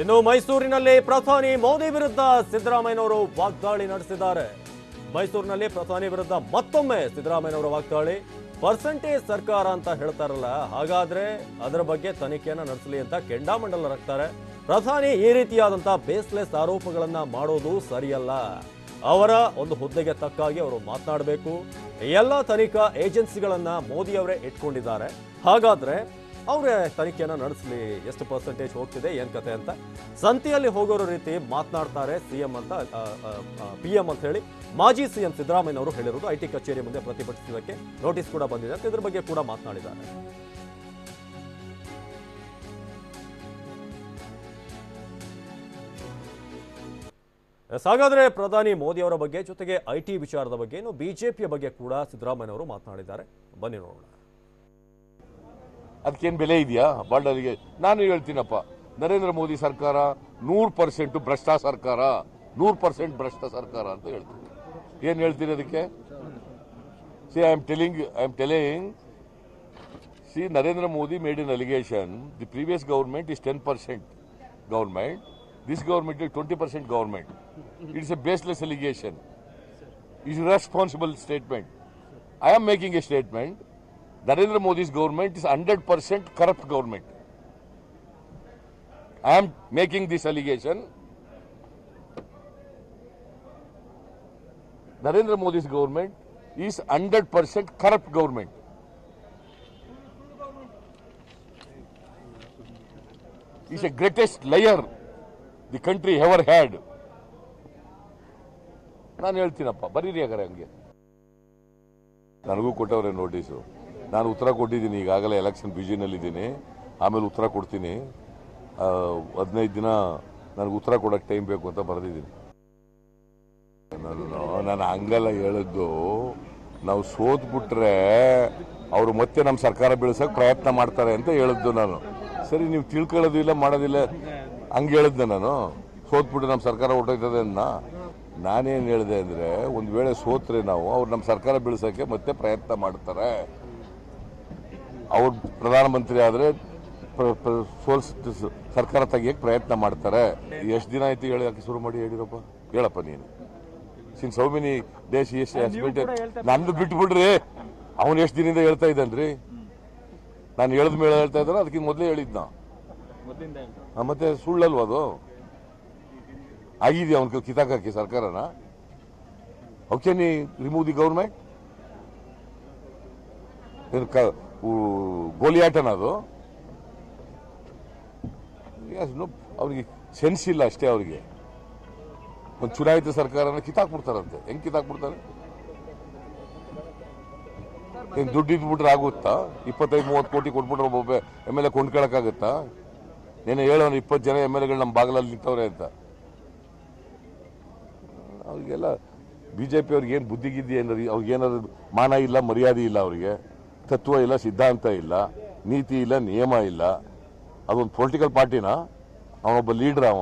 ಇನ್ನು ಮೈಸೂರಿನಲ್ಲಿ ಪ್ರಧಾನಿ ಮೋದಿ ವಿರುದ್ಧ ಸಿದ್ದರಾಮಯ್ಯನವರು ವಾಗ್ದಾಳಿ ನಡೆಸಿದ್ದಾರೆ. ಮೈಸೂರಿನಲ್ಲಿ ಪ್ರಧಾನಿ ವಿರುದ್ಧ ಮತ್ತೊಮ್ಮೆ ಸಿದ್ದರಾಮಯ್ಯನವರು ವಾಗ್ದಾಳಿ. ಪರ್ಸೆಂಟೇಜ್ ಸರ್ಕಾರ ಅಂತ ಹೇಳ್ತಾರಲ್ಲ, ಹಾಗಾದ್ರೆ ಅದರ ಬಗ್ಗೆ ತನಿಖೆಯನ್ನು ನಡೆಸಲಿ ಅಂತ ಕೆಂಡಾಮಂಡಲ ರಕ್ತಾರೆ. ಪ್ರಧಾನಿ ಈ ರೀತಿಯಾದಂತಹ ಬೇಸ್ಲೆಸ್ ಆರೋಪಗಳನ್ನ ಮಾಡೋದು ಸರಿಯಲ್ಲ. ಅವರ ಒಂದು ಹುದ್ದೆಗೆ ತಕ್ಕಾಗಿ ಅವರು ಮಾತನಾಡಬೇಕು. ಎಲ್ಲ ತನಿಖಾ ಏಜೆನ್ಸಿಗಳನ್ನ ಮೋದಿ ಅವರೇ ಇಟ್ಕೊಂಡಿದ್ದಾರೆ. ಹಾಗಾದ್ರೆ ಅವರೇ, ತನಿಖೆಯನ್ನು ನಡೆಸಲಿ. ಎಷ್ಟು ಪರ್ಸೆಂಟೇಜ್ ಹೋಗ್ತಿದೆ, ಏನು ಕತೆ ಅಂತ. ಸಂತೆಯಲ್ಲಿ ಹೋಗೋರ ರೀತಿ ಮಾತನಾಡ್ತಾರೆ ಸಿಎಂ ಅಂತ ಪಿ ಎಂ ಅಂತ ಹೇಳಿ ಮಾಜಿ ಸಿಎಂ ಸಿದ್ದರಾಮಯ್ಯನವರು ಹೇಳಿರೋದು ಐ ಟಿ ಕಚೇರಿ ಮುಂದೆ ಪ್ರತಿಭಟಿಸಿದ್ದಕ್ಕೆ ನೋಟಿಸ್ ಕೂಡ ಬಂದಿದೆ ಅಂತ ಇದ್ರ ಬಗ್ಗೆ ಕೂಡ ಮಾತನಾಡಿದ್ದಾರೆ. ಹಾಗಾದ್ರೆ ಪ್ರಧಾನಿ ಮೋದಿ ಅವರ ಬಗ್ಗೆ ಜೊತೆಗೆ ಐಟಿ ವಿಚಾರದ ಬಗ್ಗೆ ಇನ್ನು ಬಿಜೆಪಿಯ ಬಗ್ಗೆ ಕೂಡ ಸಿದ್ದರಾಮಯ್ಯನವರು ಮಾತನಾಡಿದ್ದಾರೆ. ಬನ್ನಿ ನೋಡೋಣ. ಅದಕ್ಕೇನು ಬೆಲೆ ಇದೆಯಾ? ಬಾರ್ಡರ್ಗೆ ನಾನು ಹೇಳ್ತೀನಪ್ಪ, ನರೇಂದ್ರ ಮೋದಿ ಸರ್ಕಾರ ನೂರು ಪರ್ಸೆಂಟು ಭ್ರಷ್ಟ ಸರ್ಕಾರ, ನೂರು ಪರ್ಸೆಂಟ್ ಭ್ರಷ್ಟ ಸರ್ಕಾರ ಅಂತ ಹೇಳ್ತೀನಿ. ಏನು ಹೇಳ್ತೀನಿ ಅದಕ್ಕೆ? See I am telling I am telling see Narendra Modi made in allegation the previous government is ten percent government this government is twenty percent government it's a baseless allegation is responsible statement I am making a statement. Narendra Modi's government is 100% corrupt government. I am making this allegation. Narendra Modi's government is 100% corrupt government. He's the greatest liar the country ever had. ನಾನು ಹೇಳ್ತೀನಪ್ಪ ಬರೀರಿ ಹಾಗಾರೆ ಹಂಗೆ ನನಗೂ ಕೊಟ್ಟವ್ರೆ notice ನಾನು ಉತ್ತರ ಕೊಟ್ಟಿದ್ದೀನಿ, ಈಗಾಗಲೇ ಎಲೆಕ್ಷನ್ ಬ್ಯುಸಿನಲ್ಲಿದ್ದೀನಿ ಆಮೇಲೆ ಉತ್ತರ ಕೊಡ್ತೀನಿ. ಹದಿನೈದು ದಿನ ನನಗೆ ಉತ್ತರ ಕೊಡೋಕೆ ಟೈಮ್ ಬೇಕು ಅಂತ ಬರೆದಿದ್ದೀನಿ. ನಾನು ನಾನು ಹಂಗೆಲ್ಲ ಹೇಳಿದ್ದು ನಾವು ಸೋತ್ಬಿಟ್ರೆ ಅವರು ಮತ್ತೆ ನಮ್ಮ ಸರ್ಕಾರ ಬೀಳ್ಸೋಕೆ ಪ್ರಯತ್ನ ಮಾಡ್ತಾರೆ ಅಂತ ಹೇಳಿದ್ದು ನಾನು. ಸರಿ, ನೀವು ತಿಳ್ಕೊಳ್ಳೋದು ಇಲ್ಲ, ಮಾಡೋದಿಲ್ಲ, ಹಂಗೆ ಹೇಳಿದ್ದೆ ನಾನು. ಸೋತ್ಬಿಟ್ಟು ನಮ್ಮ ಸರ್ಕಾರ ಹೊರಟೋಗ್ತದೆ ಅನ್ನ. ನಾನೇನು ಹೇಳಿದೆ ಅಂದರೆ, ಒಂದು ವೇಳೆ ಸೋತ್ರೆ ನಾವು, ಅವ್ರು ನಮ್ಮ ಸರ್ಕಾರ ಬೀಳ್ಸೋಕ್ಕೆ ಮತ್ತೆ ಪ್ರಯತ್ನ ಮಾಡ್ತಾರೆ. ಅವ್ರು ಪ್ರಧಾನಮಂತ್ರಿ ಆದರೆ ಸೋಲ್ಸ್ ಸರ್ಕಾರ ತೆಗಿಯಕ್ಕೆ ಪ್ರಯತ್ನ ಮಾಡ್ತಾರೆ. ಎಷ್ಟು ದಿನ ಆಯ್ತು ಹೇಳಕ್ಕೆ ಶುರು ಮಾಡಿ ಹೇಳಿರಪ್ಪ? ಹೇಳಪ್ಪ ನೀನು. ಸಿನ್ ಸೌ ಮೆನಿ ದೇಶ ಎಷ್ಟು ನಂದು ಬಿಟ್ಬಿಡ್ರಿ ಅವನು ಎಷ್ಟು ದಿನದಿಂದ ಹೇಳ್ತಾ ಇದ್ದಾನ್ರಿ? ನಾನು ಹೇಳ್ದ ಮೇಲೆ ಹೇಳ್ತಾ ಇದ್ದಾನೆ ಅದಕ್ಕಿಂತ ಮೊದಲೇ ಹೇಳಿದ್ನ ನಾ. ಮತ್ತೆ ಸುಳ್ಳಲ್ವ ಅದು? ಆಗಿದೆಯಾ ಅವನ ಕಿತಾಕಕ್ಕೆ ಸರ್ಕಾರನ. ಓಕೆ ನೀ ರಿಮೂವ್ ದಿ ಗೌರ್ಮೆಂಟ್ ಏನು ಕ ಊ- ಗೋಲಿಯಾಟನ ಅದು ಅವ್ರಿಗೆ ಸೆನ್ಸ್ ಇಲ್ಲ ಅಷ್ಟೇ ಅವರಿಗೆ. ಒಂದು ಚುನಾಯಿತ ಸರ್ಕಾರನ ಕಿತ್ತಾಕ್ಬಿಡ್ತಾರಂತೆ. ಹೆಂಗ್ ಕಿತ್ತಾಕ್ಬಿಡ್ತಾರೆ? ಹೆಂಗ್ ದುಡ್ಡು ಇಟ್ಬಿಟ್ರೆ ಆಗುತ್ತಾ? ಇಪ್ಪತ್ತೈದು, ಮೂವತ್ತು ಕೋಟಿ ಕೊಟ್ಬಿಟ್ರೆ ಒಬ್ಬೊಬ್ಬ ಎಂ ಎಲ್ ಎ ಕೊಂಡ್ಕೊಳಕ್ಕಾಗುತ್ತಾ ನೀನು ಹೇಳೋನು ಇಪ್ಪತ್ತು ಜನ ಎಂ ಎಲ್ ಎಗಳು ನಮ್ಮ ಬಾಗಿಲಲ್ಲಿ ನಿಂತವ್ರೆ ಅಂತ. ಅವ್ರಿಗೆಲ್ಲ ಬಿ ಜೆ ಅವ್ರಿಗೆ ಏನು ಬುದ್ಧಿಗಿದ್ದಿ ಏನಾರು ಅವ್ರಿಗೆ ಏನಾದ್ರು ಮಾನ ಇಲ್ಲ, ಮರ್ಯಾದೆ ಇಲ್ಲ ಅವರಿಗೆ. ತತ್ವ ಇಲ್ಲ ಸಿದ್ಧಾಂತ ಇಲ್ಲ ನೀತಿ ಇಲ್ಲ ನಿಯಮ ಇಲ್ಲ. ಅದೊಂದು ಪೊಲಿಟಿಕಲ್ ಪಾರ್ಟಿನ? ಅವನೊಬ್ಬ ಲೀಡ್ರ್ ಅವ.